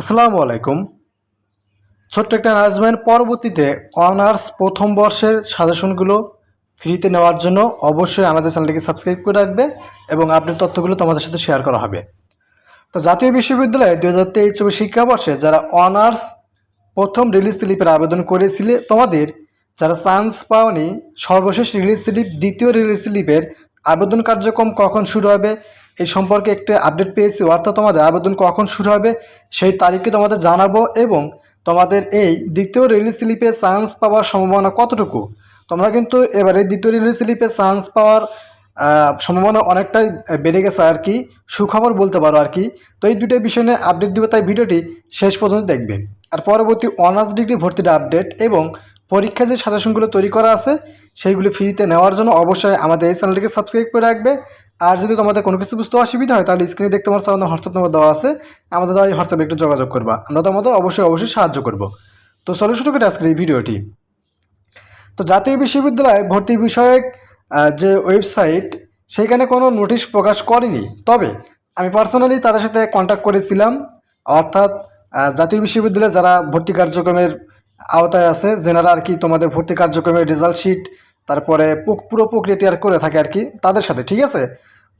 আসসালামু আলাইকুম। ছোট্ট একটা অ্যানাউন্সমেন্ট পরবর্তীতে অনার্স প্রথম বর্ষের সাজেশনগুলো ফ্রিতে নেওয়ার জন্য অবশ্যই আমাদের চ্যানেলটিকে সাবস্ক্রাইব করে রাখবে এবং আপডেট তথ্যগুলো তোমাদের সাথে শেয়ার করা হবে। তো জাতীয় বিশ্ববিদ্যালয়ে দু হাজার তেইশ চব্বিশ শিক্ষাবর্ষে যারা অনার্স প্রথম রিলিজ স্লিপের আবেদন করেছিলে, তোমাদের যারা চান্স পাওনি, সর্বশেষ রিলিজ স্লিপ দ্বিতীয় রিলিজ স্লিপের আবেদন কার্যক্রম কখন শুরু হবে এই সম্পর্কে একটা আপডেট পেয়েছি। অর্থাৎ তোমাদের আবেদন কখন শুরু হবে সেই তারিখটি তোমাদের জানাব এবং তোমাদের এই দ্বিতীয় রিলিজ স্লিপে চান্স পাওয়ার সম্ভাবনা কতটুকু? তোমরা কিন্তু এবারে দ্বিতীয় রিলিজ স্লিপে চান্স পাওয়ার সম্ভাবনা অনেকটাই বেড়ে গেছে আর কি। সুখবর বলতে পারো আর কি। তো এই দুটো বিষয় নিয়ে আপডেট দিব, তাই ভিডিওটি শেষ পর্যন্ত দেখবেন। আর পরবর্তী অনার্স ডিগ্রি ভর্তির আপডেট এবং পরীক্ষা যে সাজেশনগুলো তৈরি করা আছে, সেইগুলো ফ্রিতে নেওয়ার জন্য অবশ্যই আমাদের এই চ্যানেলটিকে সাবস্ক্রাইব করে রাখবে। আর যদি তোমাদের কোনো কিছু বুঝতে অসুবিধা হয়, তাহলে স্ক্রিনে দেখতে পাচ্ছ আমাদের হোয়াটসঅ্যাপ নম্বর দেওয়া আছে। আমাদের দ্বারা এই হোয়াটসঅ্যাপে একটু যোগাযোগ করবা। আমরা তোমাদের অবশ্যই অবশ্যই সাহায্য করব। তো চলো শুরু করি আজকের এই ভিডিওটি। তো জাতীয় বিশ্ববিদ্যালয় ভর্তি বিষয়ক যে ওয়েবসাইট, সেইখানে কোনো নোটিশ প্রকাশ করেনি। তবে আমি পার্সোনালি তাদের সাথে কন্ট্যাক্ট করেছিলাম। অর্থাৎ জাতীয় বিশ্ববিদ্যালয়ে যারা ভর্তি কার্যক্রমের আওতায় আছে, যেনারা আর কি তোমাদের ভর্তি কার্যক্রমের রেজাল্ট শিট তারপরে পুরো প্রক্রিয়াটি আর করে থাকে আর কি তাদের সাথে, ঠিক আছে?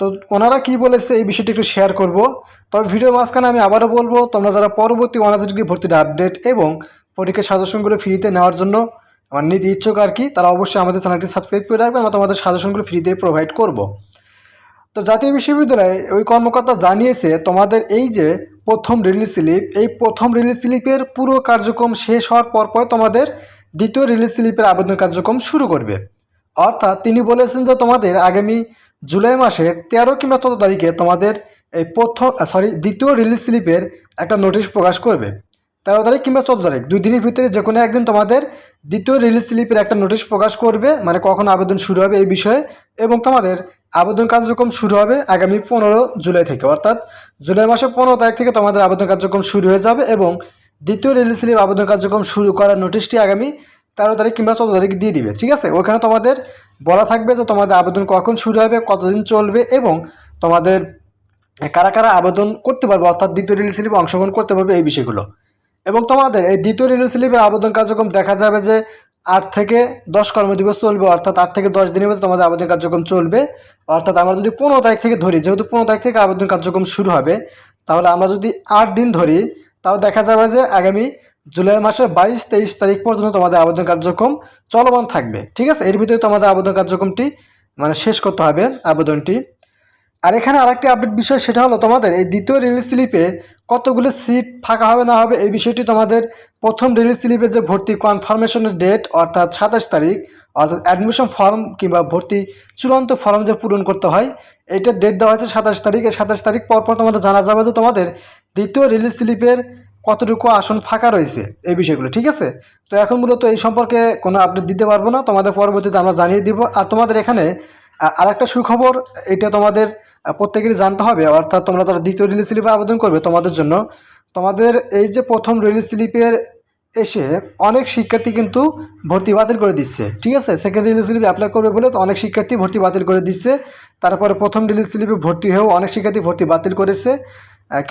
তো ওনারা কি বলেছে এই বিষয়টি একটু শেয়ার করব। তবে ভিডিওর মাঝখানে আমি আবারও বলব, তোমরা যারা পরবর্তী অনার্স ডিগ্রি ভর্তির আপডেট এবং পরীক্ষার সাজেশনগুলো ফ্রিতে নেওয়ার জন্য আমার নিতে ইচ্ছুক আর কি, তারা অবশ্যই আমাদের চ্যানেলটি সাবস্ক্রাইব করে রাখবে, আমরা তোমাদের সাজেশনগুলো ফ্রিতে প্রোভাইড করব। তো জাতীয় বিশ্ববিদ্যালয়ে ওই কর্মকর্তা জানিয়েছে, তোমাদের এই যে প্রথম রিলিজ স্লিপ এই প্রথম রিলিজ স্লিপের পুরো কার্যক্রম শেষ হওয়ার পর পর তোমাদের দ্বিতীয় রিলিজ স্লিপের আবেদন কার্যক্রম শুরু করবে। অর্থাৎ তিনি বলেছেন যে তোমাদের আগামী জুলাই মাসের তেরো কিংবা চোদ্দ তারিখে তোমাদের এই প্রথম সরি দ্বিতীয় রিলিজ স্লিপের একটা নোটিশ প্রকাশ করবে। তেরো তারিখ কিংবা চোদ্দ তারিখ, দুই দিনের ভিতরে যে কোনো একদিন তোমাদের দ্বিতীয় রিলিজ স্লিপের একটা নোটিশ প্রকাশ করবে মানে কখন আবেদন শুরু হবে এই বিষয়ে, এবং তোমাদের আবেদন কার্যক্রম শুরু হবে আগামী পনেরো জুলাই থেকে। অর্থাৎ জুলাই মাসের পনেরো তারিখ থেকে তোমাদের আবেদন কার্যক্রম শুরু হয়ে যাবে এবং দ্বিতীয় রিলিজ স্লিপ আবেদন কার্যক্রম শুরু করার নোটিশটি আগামী তেরো তারিখ কিংবা চোদ্দ তারিখ দিয়ে দিবে, ঠিক আছে? ওখানে তোমাদের বলা থাকবে যে তোমাদের আবেদন কখন শুরু হবে, কতদিন চলবে এবং তোমাদের কারা কারা আবেদন করতে পারবে, অর্থাৎ দ্বিতীয় রিলিজ স্লিপে অংশগ্রহণ করতে পারবে এই বিষয়গুলো। এবং তোমাদের এই দ্বিতীয় রিলিজ স্লিপের আবেদন কার্যক্রম দেখা যাবে যে আট থেকে দশ কর্মদিবস চলবে, অর্থাৎ আট থেকে দশ দিনের মধ্যে তোমাদের আবেদন কার্যক্রম চলবে। অর্থাৎ আমরা যদি পনেরো তারিখ থেকে ধরি, যেহেতু পনেরো তারিখ থেকে আবেদন কার্যক্রম শুরু হবে, তাহলে আমরা যদি আট দিন ধরি, তাও দেখা যাবে যে আগামী জুলাই মাসের বাইশ তেইশ তারিখ পর্যন্ত তোমাদের আবেদন কার্যক্রম চলমান থাকবে। ঠিক আছে? এর ভিতরে তোমাদের আবেদন কার্যক্রমটি মানে শেষ করতে হবে আবেদনটি। আর এখানে আরেকটি আপডেট বিষয়, সেটা হলো তোমাদের এই দ্বিতীয় রিলিজ স্লিপে কতগুলো সিট ফাঁকা হবে না হবে এই বিষয়টি তোমাদের প্রথম রিলিজ স্লিপের যে ভর্তি কনফার্মেশনের ডেট অর্থাৎ সাতাশ তারিখ, অর্থাৎ অ্যাডমিশন ফর্ম কিংবা ভর্তি চূড়ান্ত ফর্ম যে পূরণ করতে হয় এইটার ডেট দেওয়া হয়েছে সাতাশ তারিখ। এই সাতাশ তারিখ পর পর তোমাদের জানা যাবে যে তোমাদের দ্বিতীয় রিলিজ স্লিপের কতটুকু আসন ফাঁকা রয়েছে এই বিষয়গুলো, ঠিক আছে? তো এখন মূলত এই সম্পর্কে কোনো আপডেট দিতে পারব না, তোমাদের পরবর্তীতে আমরা জানিয়ে দিব। আর তোমাদের এখানে আ- আরেকটা সুখবর, এটা তোমাদের প্রত্যেকেরই জানতে হবে, অর্থাৎ তোমরা যারা দ্বিতীয় রিলিজ স্লিপে আবেদন করবে তোমাদের জন্য, তোমাদের এই যে প্রথম রিলিজ স্লিপের এসে অনেক শিক্ষার্থী কিন্তু ভর্তি বাতিল করে দিচ্ছে, ঠিক আছে? সেকেন্ড রিলিজ স্লিপে অ্যাপ্লাই করবে বলে তো অনেক শিক্ষার্থী ভর্তি বাতিল করে দিচ্ছে, তারপরে প্রথম রিলিজ স্লিপে ভর্তি হয়েও অনেক শিক্ষার্থী ভর্তি বাতিল করেছে।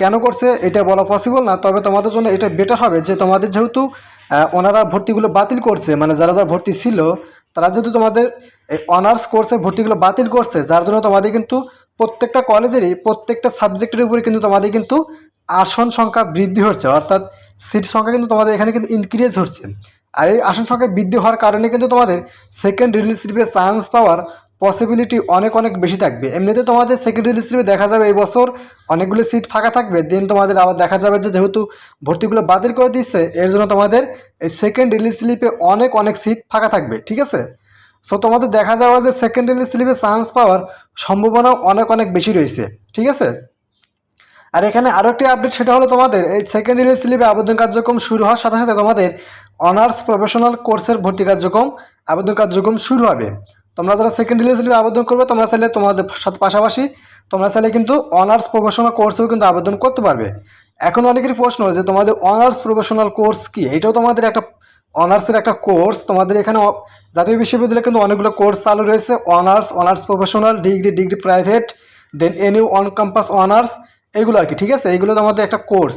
কেন করছে এটা বলা পসিবল না, তবে তোমাদের জন্য এটা বেটার হবে যে তোমাদের যেহেতু ওনারা ভর্তিগুলো বাতিল করছে মানে যারা যারা ভর্তি ছিল তারা যেহেতু তোমাদের এই অনার্স কোর্সের ভর্তিগুলো বাতিল করছে, যার জন্য তোমাদের কিন্তু প্রত্যেকটা কলেজেরই প্রত্যেকটা সাবজেক্টের উপরে কিন্তু তোমাদের কিন্তু আসন সংখ্যা বৃদ্ধি হচ্ছে, অর্থাৎ সিট সংখ্যা কিন্তু তোমাদের এখানে কিন্তু ইনক্রিজ হচ্ছে। আর এই আসন সংখ্যা বৃদ্ধি হওয়ার কারণে কিন্তু তোমাদের সেকেন্ড রিলিজ স্লিপে চান্স পাওয়ার পসিবিলিটি অনেক অনেক বেশি থাকবে। এমনিতে তোমাদের রিলিজ স্লিপে দেখা যাবে এই বছর অনেকগুলো সিট ফাঁকা থাকবে। দেন তোমাদের আবার দেখা যাবে যে যেহেতু ভর্তিগুলো বাতিল করে দিচ্ছে, এর জন্য তোমাদের এই সেকেন্ড রিলিজ স্লিপে অনেক অনেক সিট ফাঁকা থাকবে। ঠিক আছে? সো তোমাদের দেখা যাওয়া যে সেকেন্ড রিলিজ স্লিপে চান্স পাওয়ার সম্ভাবনাও অনেক অনেক বেশি রয়েছে। ঠিক আছে? আর এখানে আরও একটি আপডেট সেটা হলো তোমাদের এই সেকেন্ড রিলিজ স্লিপে আবেদন কার্যক্রম শুরু হওয়ার সাথে সাথে তোমাদের অনার্স প্রফেশনাল কোর্সের ভর্তি কার্যক্রম, আবেদন কার্যক্রম শুরু হবে। তোমরা যারা সেকেন্ড রিলিজ স্লিপে আবেদন করবে, তোমরা চাইলে তোমাদের সাথে পাশাপাশি তোমরা চাইলে কিন্তু অনার্স প্রফেশনাল কোর্সেও কিন্তু আবেদন করতে পারবে। এখন অনেকেরই প্রশ্ন যে, তোমাদের অনার্স প্রফেশনাল কোর্স কি? এটাও তোমাদের একটা অনার্সের একটা কোর্স তোমাদের এখানে জাতীয় বিশ্ববিদ্যালয়ে কিন্তু অনেকগুলো কোর্স চালু রয়েছে। Honours honours professional degree degree private then NU on campus honours এগুলো আর কি, ঠিক আছে? এগুলো তোমাদের একটা কোর্স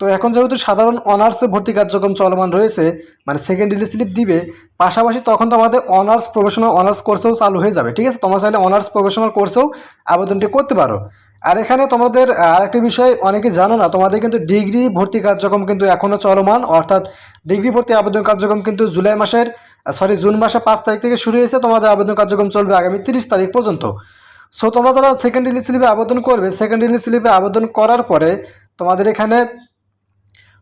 তো এখন যেহেতু সাধারণ অনার্সে ভর্তি কার্যক্রম চলমান রয়েছে মানে সেকেন্ড ডিগ্রি স্লিপ দিবে, পাশাপাশি তখন তোমাদের অনার্স প্রফেশনাল অনার্স কোর্সেও চালু হয়ে যাবে, ঠিক আছে? তোমরা চাইলে অনার্স প্রফেশনাল কোর্সেও আবেদনটি করতে পারো। আর এখানে তোমাদের আরেকটি বিষয় অনেকে জানো না, তোমাদের কিন্তু ডিগ্রি ভর্তি কার্যক্রম কিন্তু এখনও চলমান, অর্থাৎ ডিগ্রি ভর্তি আবেদন কার্যক্রম কিন্তু জুলাই মাসের সরি জুন মাসের পাঁচ তারিখ থেকে শুরু হয়েছে, তোমাদের আবেদন কার্যক্রম চলবে আগামী তিরিশ তারিখ পর্যন্ত। সো তোমরা যারা সেকেন্ড ডিগ্রি স্লিপে আবেদন করবে সেকেন্ড ডিগ্রি স্লিপে আবেদন করার পরে তোমাদের এখানে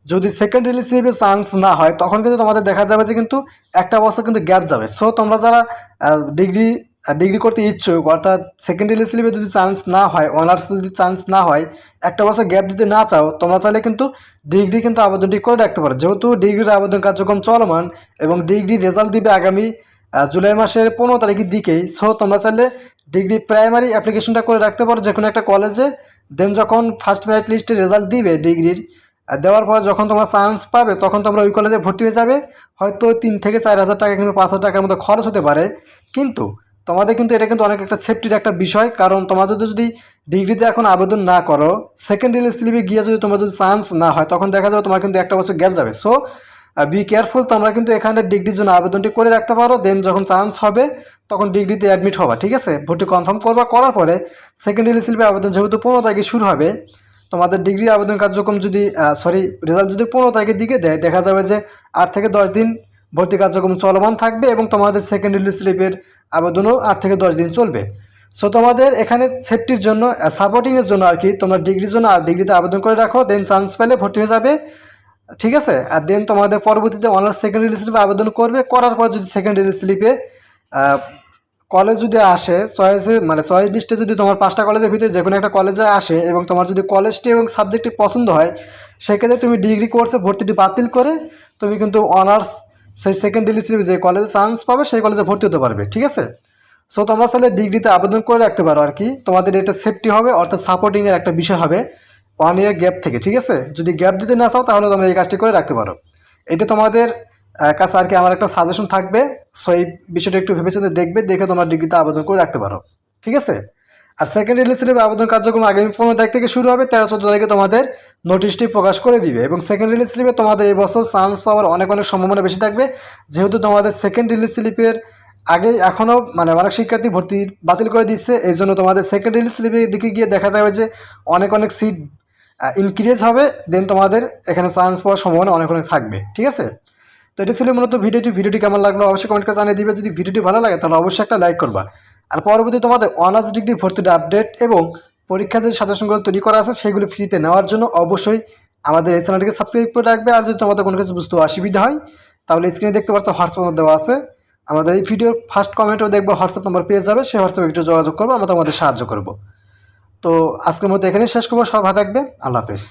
যদি সেকেন্ড রিলিসিভে চান্স না হয়, তখন কিন্তু তোমাদের দেখা যাবে যে কিন্তু একটা বছর কিন্তু গ্যাপ যাবে। সো তোমরা যারা ডিগ্রি ডিগ্রি করতে ইচ্ছুক, অর্থাৎ সেকেন্ড রিলিসিভে যদি চান্স না হয় অনার্স যদি চান্স না হয়, একটা বছর গ্যাপ দিতে না চাও, তোমরা চাইলে কিন্তু ডিগ্রি কিন্তু আবেদনটি করে রাখতে পারো। যেহেতু ডিগ্রির আবেদন কার্যক্রম চলমান এবং ডিগ্রি রেজাল্ট দিবে আগামী জুলাই মাসের পনেরো তারিখের দিকেই সো তোমরা চাইলে ডিগ্রি প্রাইমারি অ্যাপ্লিকেশনটা করে রাখতে পারো যে কোনো একটা কলেজে দেন যখন ফার্স্ট মেরিট লিস্টে রেজাল্ট দিবে ডিগ্রির দেওয়ার পর যখন তোমরা চান্স পাবে, তখন তোমরা ওই কলেজে ভর্তি হয়ে যাবে। হয়তো তিন থেকে চার হাজার টাকা কিংবা পাঁচ হাজার টাকার মতো খরচ হতে পারে। কিন্তু তোমাদের কিন্তু এটা কিন্তু অনেক একটা সেফটির একটা বিষয়, কারণ তোমরা যদি যদি ডিগ্রিতে এখন আবেদন না করো সেকেন্ড ইয়ার স্লিপে গিয়ে যদি তোমার যদি চান্স না হয়, তখন দেখা যাবে তোমার কিন্তু একটা বছর গ্যাপ যাবে। সো বি কেয়ারফুল তোমরা কিন্তু এখানে ডিগ্রির জন্য আবেদনটি করে রাখতে পারো। দেন যখন চান্স হবে, তখন ডিগ্রিতে অ্যাডমিট হবা, ঠিক আছে? ভর্তি কনফার্ম করবা, করার পরে সেকেন্ড ইয়ার স্লিপে আবেদন যেহেতু পনেরো তারিখে শুরু হবে তোমাদের ডিগ্রি আবেদন কার্যক্রম যদি সরি রেজাল্ট যদি পনেরো তারিখের দিকে দেয়, দেখা যাবে যে আট থেকে দশ দিন ভর্তি কার্যক্রম চলমান থাকবে এবং তোমাদের সেকেন্ড রিলিজ স্লিপের আবেদনও আট থেকে দশ দিন চলবে। সো তোমাদের এখানে সেফটির জন্য সাপোর্টিংয়ের জন্য আর কি, তোমরা ডিগ্রির জন্য আর ডিগ্রিতে আবেদন করে রাখো দেন চান্স পেলে ভর্তি হয়ে যাবে। ঠিক আছে? আর দেন তোমাদের পরবর্তীতে অনার্স সেকেন্ড স্লিপে আবেদন করবে, করার পর যদি সেকেন্ড স্লিপে কলেজ যদি আসে চয়েসে মানে চয়েস লিস্টে যদি তোমার পাঁচটা কলেজের ভিতরে যে কোনো একটা কলেজে আসে এবং তোমার যদি কলেজটি এবং সাবজেক্টটি পছন্দ হয়, সেক্ষেত্রে তুমি ডিগ্রি কোর্সে ভর্তিটি বাতিল করে তুমি কিন্তু অনার্স সেই সেকেন্ড স্লিপে যে কলেজে চান্স পাবে, সেই কলেজে ভর্তি হতে পারবে, ঠিক আছে? সো তোমরা চাইলে ডিগ্রিতে আবেদন করে রাখতে পারো আর কি। তোমাদের এটা সেফটি হবে, অর্থাৎ সাপোর্টিংয়ের একটা বিষয় হবে ওয়ান ইয়ার গ্যাপ থেকে, ঠিক আছে? যদি গ্যাপ দিতে না চাও, তাহলে তোমরা এই কাজটি করে রাখতে পারো। এটা তোমাদের কাছে আর কি আমার একটা সাজেশন থাকবে। সো এই বিষয়টা একটু ভেবেচিন্তে দেখবে, দেখে তোমরা ডিগ্রিতে আবেদন করে রাখতে পারো। ঠিক আছে? আর সেকেন্ড রিলিস্টে আবেদন কার্যক্রম আগামী পনেরো তারিখ থেকে শুরু হবে, তেরো, চোদ্দ তারিখে তোমাদের নোটিশটি প্রকাশ করে দিবে। এবং সেকেন্ড রিলিজ স্লিপে তোমাদের এই বছর চান্স পাওয়ার অনেক অনেক সম্ভাবনা বেশি থাকবে। যেহেতু তোমাদের সেকেন্ড রিলিজ স্লিপের আগে এখনও মানে অনেক শিক্ষার্থী ভর্তি বাতিল করে দিচ্ছে এই জন্য তোমাদের সেকেন্ড রিলিজ স্লিপের দিকে গিয়ে দেখা যাবে যে অনেক অনেক সিট ইনক্রিজ হবে দেন তোমাদের এখানে চান্স পাওয়ার সম্ভাবনা অনেক অনেক থাকবে। ঠিক আছে? তো এটা ছিল মূলত ভিডিওটি। ভিডিওটি কেমন লাগল অবশ্যই কমেন্ট করে জানিয়ে দিবে। যদি ভিডিওটি ভালো লাগে তাহলে অবশ্যই একটা লাইক করবা। আর পরবর্তী তোমাদের অনার্স ডিগ্রি ভর্তির আপডেট এবং পরীক্ষার যে সাজেশনগুলো তৈরি করা আছে সেগুলো ফ্রিতে নেওয়ার জন্য অবশ্যই আমাদের এই চ্যানেলটিকে সাবস্ক্রাইব করে রাখবে। আর যদি তোমাদের কোনো কিছু বুঝতে অসুবিধা হয়, তাহলে স্ক্রিনে দেখতে পাচ্ছ হোয়াটসঅ্যাপ দেওয়া আছে। আমাদের এই ভিডিওর ফার্স্ট কমেন্টও দেখব, হোয়াটসঅ্যাপ নম্বর পেয়ে যাবে। সেই হোয়াটসঅ্যাপে একটু যোগাযোগ করব, আমরা তোমাদের সাহায্য করব। তো আজকের মধ্যে এখানেই শেষ করব। সব ভালো থাকবে। আল্লাহ হাফেজ।